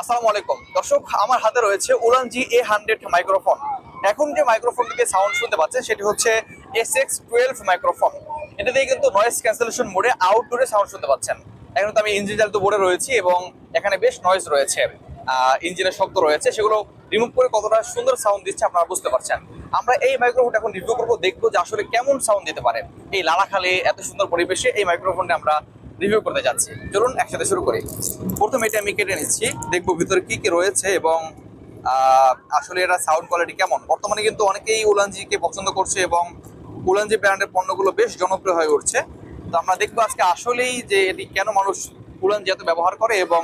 আসসালামু আলাইকুম। দর্শক, আমার হাতে রয়েছে উলান জি এ হান্ড্রেড মাইক্রোফোন এখন যে মাইক্রোফোন থেকে সাউন্ড শুনতে পাচ্ছেন, সেটি হচ্ছে এস এক্স টুয়েলভ মাইক্রোফোন এটা দিয়ে কিন্তু নয়েজ ক্যান্সেলেশন মোডে আউটডোরে সাউন্ড শুনতে পাচ্ছেন। এখন তো আমি ইঞ্জিন চালিত বোর্ডে রয়েছি এবং এখানে বেশ নয়েজ রয়েছে। ইঞ্জিনের শব্দ রয়েছে, সেগুলো রিমুভ করে কতটা সুন্দর সাউন্ড দিচ্ছে আপনারা বুঝতে পারছেন। আমরা এই মাইক্রোফোনটা এখন রিভিউ করব, দেখব যে আসলে কেমন সাউন্ড দিতে পারে। এই লালাখালে, এত সুন্দর পরিবেশে এই মাইক্রোফোনটা আমরা রিভিউ করতে যাচ্ছি। চলুন একসাথে শুরু করি। প্রথমে এটা আমি কেটে নিচ্ছি। দেখব ভিতরে কি কি রয়েছে এবং আসলে এটা সাউন্ড কোয়ালিটি কেমন। বর্তমানে কিন্তু অনেকেই উলানজিকে পছন্দ করছে এবং উলানজি ব্র্যান্ডের পণ্যগুলো বেশ জনপ্রিয় হয়ে উঠছে। তো আমরা দেখব আজকে আসলেই যে এটি কেন মানুষ উলানজি এত ব্যবহার করে এবং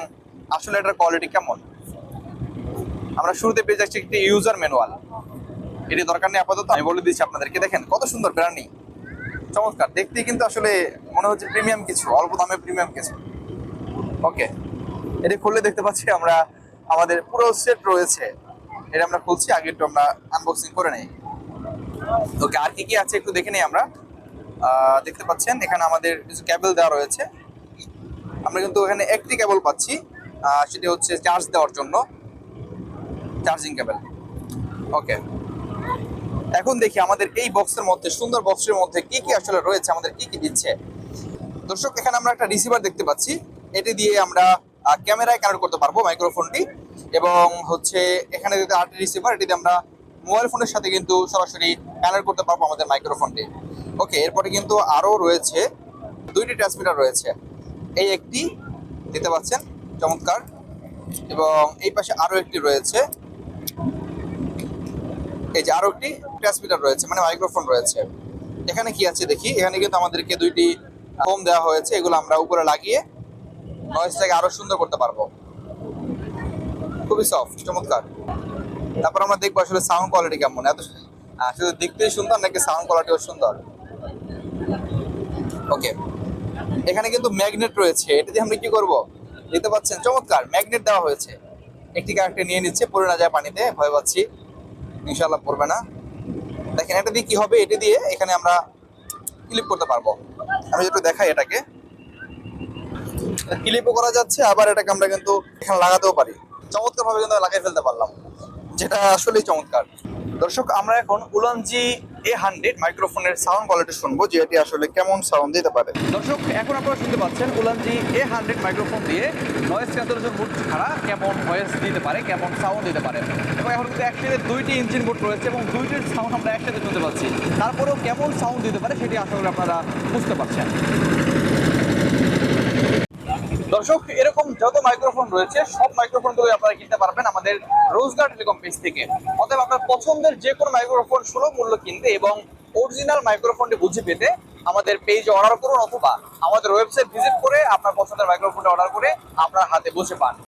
আসলে এটার কোয়ালিটি কেমন। আমরা শুরুতে পেয়ে যাচ্ছি একটি ইউজার ম্যানুয়াল এটি দরকার নেই আপাতত। আমি বলে দিচ্ছি আপনাদেরকে, দেখেন কত সুন্দর ব্র্যান্ডিং চমৎকার। দেখতে কিন্তু আসলে মনে হচ্ছে প্রিমিয়াম কিছু, অল্প দামে প্রিমিয়াম কিছু। ওকে এটা খুললে দেখতে পাচ্ছি আমরা আমাদের পুরো সেট রয়েছে। এটা আমরা খুলছি, আগে একটু আমরা আনবক্সিং করে নেই। ওকে আর কি কি আছে একটু দেখে নেই আমরা। দেখতে পাচ্ছেন, এখানে আমাদের কিছু ক্যাবেল দেওয়া রয়েছে। আমরা কিন্তু এখানে একটি ক্যাবল পাচ্ছি সেটি হচ্ছে চার্জ দেওয়ার জন্য। চার্জিং কেবল ওকে এখন দেখি আমাদের এই বক্সের মধ্যে, সুন্দর বক্সের মধ্যে কি কি আসলে রয়েছে, আমাদের কি কি দিচ্ছে। দর্শক, এখানে আমরা একটা রিসিভার দেখতে পাচ্ছি। এটি দিয়ে আমরা ক্যামেরায় কানেক্ট করতে পারব মাইক্রোফোনটি এবং হচ্ছে, এখানে যদি আরেকটি রিসিভার এটি দিয়ে আমরা মোবাইল ফোনের সাথে কিন্তু সরাসরি কানেক্ট করতে পারব আমাদের মাইক্রোফোনটি ওকে এরপরে কিন্তু আরও রয়েছে, দুইটি ট্রান্সমিটার রয়েছে। এই একটি, দেখতে পাচ্ছেন, চমৎকার। এবং এই পাশে আরও একটি রয়েছে। এই যে আরও একটি ট্রান্সমিটার রয়েছে মানে মাইক্রোফোন রয়েছে। এখানে কি আছে দেখি? এখানে কিন্তু আমাদেরকে দুইটি ফোম দেওয়া হয়েছে, এগুলো আমরা উপরে লাগিয়ে নয়েজটাকে আরও সুন্দর করতে পারব। খুবই সফট চমৎকার। তারপর আমরা দেখব আসলে সাউন্ড কোয়ালিটি কেমন। এত শুধু দেখতেই সুন্দর নাকি সাউন্ড কোয়ালিটিও সুন্দর? ওকে এখানে কিন্তু ম্যাগনেট রয়েছে। এটা দিয়ে আমরা কি করব? দেখতে পাচ্ছেন, চমৎকার ম্যাগনেট দেওয়া হয়েছে। একটি কারেক্টে নিয়ে নিচ্ছে, পড়ে না যায় পানিতে, ভয় পাচ্ছি। ইনশাল্লাহ পড়বে না। দেখেন, এটা দিয়ে কি হবে? এটা দিয়ে এখানে আমরা ক্লিপ করতে পারব। আমি যেটা দেখাই এটাকে। ক্লিপও করা যাচ্ছে, আবার এটাকে আমরা কিন্তু এখানে লাগাতেও পারি। চমৎকারভাবে কিন্তু লাগাই ফেলতে পারলাম। যেটা আসলেই চমৎকার। দর্শক, আমরা এখন উলানজি এ হান্ড্রেড মাইক্রোফোনের সাউন্ড কোয়ালিটি শুনব, যে এটি আসলে কেমন সাউন্ড দিতে পারে। দর্শক, এখন আপনারা শুনতে পাচ্ছেন উলানজি এ হান্ড্রেড মাইক্রোফোন দিয়ে নয়েজ ক্যান্সেলেশন বুট ছাড়া কেমন ভয়েস দিতে পারে, কেমন সাউন্ড দিতে পারে। এবং এখন কিন্তু একসাথে দুইটি ইঞ্জিন বুট রয়েছে এবং দুইটির সাউন্ড আমরা একসাথে শুনতে পাচ্ছি। তারপরেও কেমন সাউন্ড দিতে পারে সেটি করি আপনারা বুঝতে পারছেন। দর্শক, এরকম যত মাইক্রোফোন রয়েছে, সব মাইক্রোফোনগুলো আপনারা কিনতে পারবেন আমাদের রোজগার টেলিকম পেজ থেকে। অতএব আপনার পছন্দের যে কোনো মাইক্রোফোন সুলভ মূল্য কিনতে এবং অরিজিনাল মাইক্রোফোনটি বুঝে পেতে আমাদের পেজে অর্ডার করুন অথবা আমাদের ওয়েবসাইট ভিজিট করে আপনার পছন্দের মাইক্রোফোনটা অর্ডার করে আপনার হাতে বসে পান।